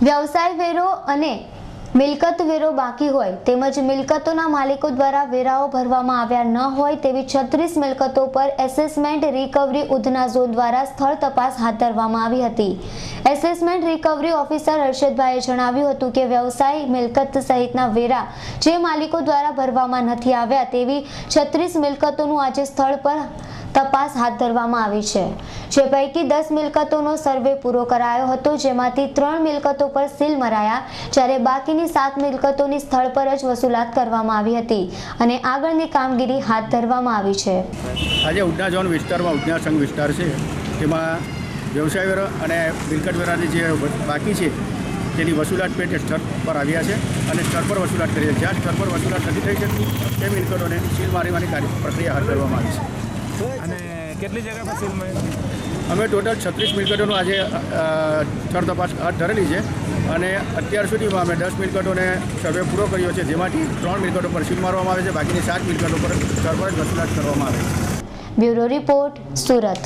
વ્યવસાય વેરો અને મિલકત વેરો બાકી હોય તેમજ મિલકતોના માલિકો દ્વારા વેરાઓ ભરવામાં આવ્યા ન હોય તેવી છત્રીસ મિલકતો પર એસેસમેન્ટ રિકવરી ઉધના ઝોન દ્વારા સ્થળ તપાસ હાથ ધરવામાં આવી હતી. એસેસમેન્ટ રિકવરી ઓફિસર હર્ષદભાઈએ જણાવ્યું હતું કે વ્યવસાય મિલકત સહિતના વેરા જે માલિકો દ્વારા ભરવામાં નથી આવ્યા તેવી છત્રીસ મિલકતોનું આજે સ્થળ પર તપાસ હાથ ધરવામાં આવી છે. જે પૈકી દસ મિલકતોનો સર્વે પૂરો કરાયો હતો, જેમાંથી ત્રણ મિલકતો પર સીલ મરાયા, જ્યારે બાકીની સાત મિલકતોની સ્થળ પર જ વસૂલાત કરવામાં આવી હતી અને આગળની કામગીરી હાથ ધરવામાં આવી છે. આજે ઉડના ઝોન વિસ્તારમાં ઉડના સંઘ વિસ્તાર છે. તેમાં વ્યવસાય વેરો અને મિલકત વેરાની જે બાકી છે, તેની વસૂલાત પેટે સ્થળ પર આવ્યા છે અને સ્થળ પર વસૂલાત કરી છે. જ્યાં સ્થળ પર વસૂલાત નથી થઈ શકતી, તે મિલકતોને સીલ કાર્ય, પ્રક્રિયા હાથ ધરવામાં આવી છે. અને કેટલી જગ્યા પર સીલ મળી? અમે ટોટલ છત્રીસ મિલકતોનું આજે સ્થળ તપાસ હાથ ધરેલી છે. અને અત્યાર સુધીમાં અમે દસ મિલકતોને સર્વે પૂરો કર્યો છે જેમાંથી ત્રણ મિલકતો પર સીલ મારવામાં આવે છે બાકીની સાત મિલકતો પર સર્વે વસૂલાત કરવામાં આવે છે. Bureau report Surat.